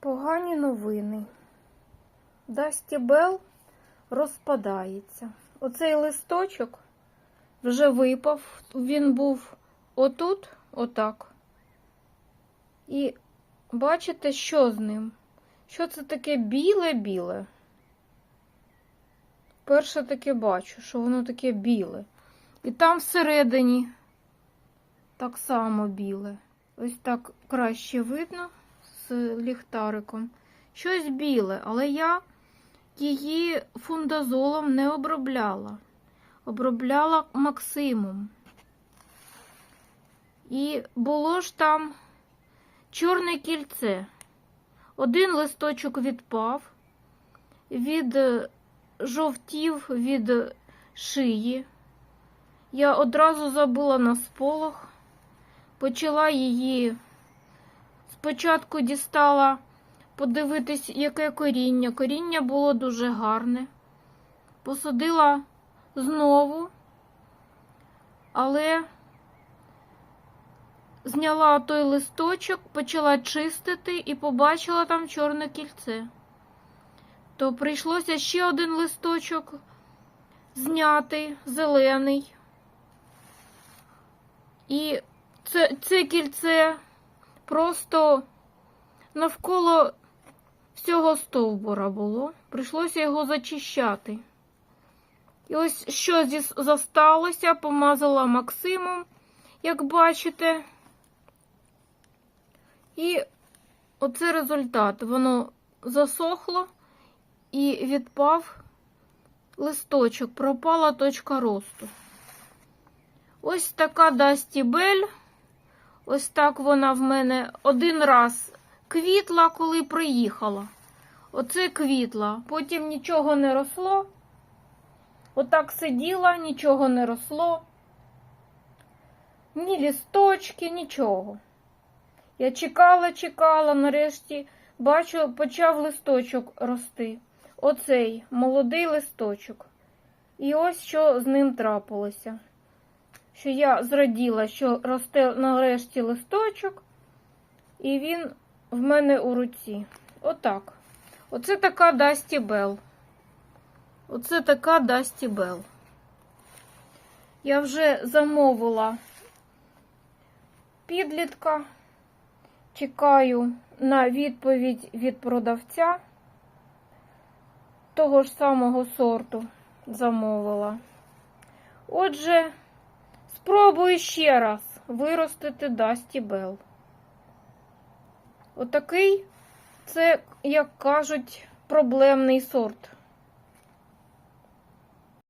Погані новини. Дасті Белл розпадається. Оцей листочок вже випав. Він був отут, отак. І бачите, що з ним? Що це таке біле-біле? Перше таке бачу, що воно таке біле. І там всередині так само біле. Ось так краще видно з ліхтариком. Щось біле, але я її фундазолом не обробляла. Обробляла Максимом. І було ж там чорне кільце. Один листочок відпав, від е, жовтів від шиї. Я одразу забула на сполох, почала її спочатку дістала подивитись, яке коріння. Коріння було дуже гарне. Посадила знову, але зняла той листочок, почала чистити і побачила там чорне кільце. То прийшлося ще один листочок зняти, зелений. І це, це кільце просто навколо всього стовбура було. Прийшлося його зачищати. І ось що зі- зосталося, помазала Максимом, як бачите. І оце результат. Воно засохло і відпав листочок, пропала точка росту. Ось така Дасті Бель. Ось так вона в мене один раз квітла, коли приїхала. Оце квітла. Потім нічого не росло. Отак сиділа, нічого не росло. Ні лісточки, нічого. Я чекала, чекала, нарешті бачу, почав листочок рости. Оцей молодий листочок. І ось що з ним трапилося. Що я зраділа, що росте нарешті листочок, і він в мене у руці. Отак. Оце така Дасті Белл. Оце така Дасті Белл. Я вже замовила підлітка. Чекаю на відповідь від продавця. Того ж самого сорту замовила. Отже, спробую ще раз виростити Дасті Белл. Отакий це, як кажуть, проблемний сорт.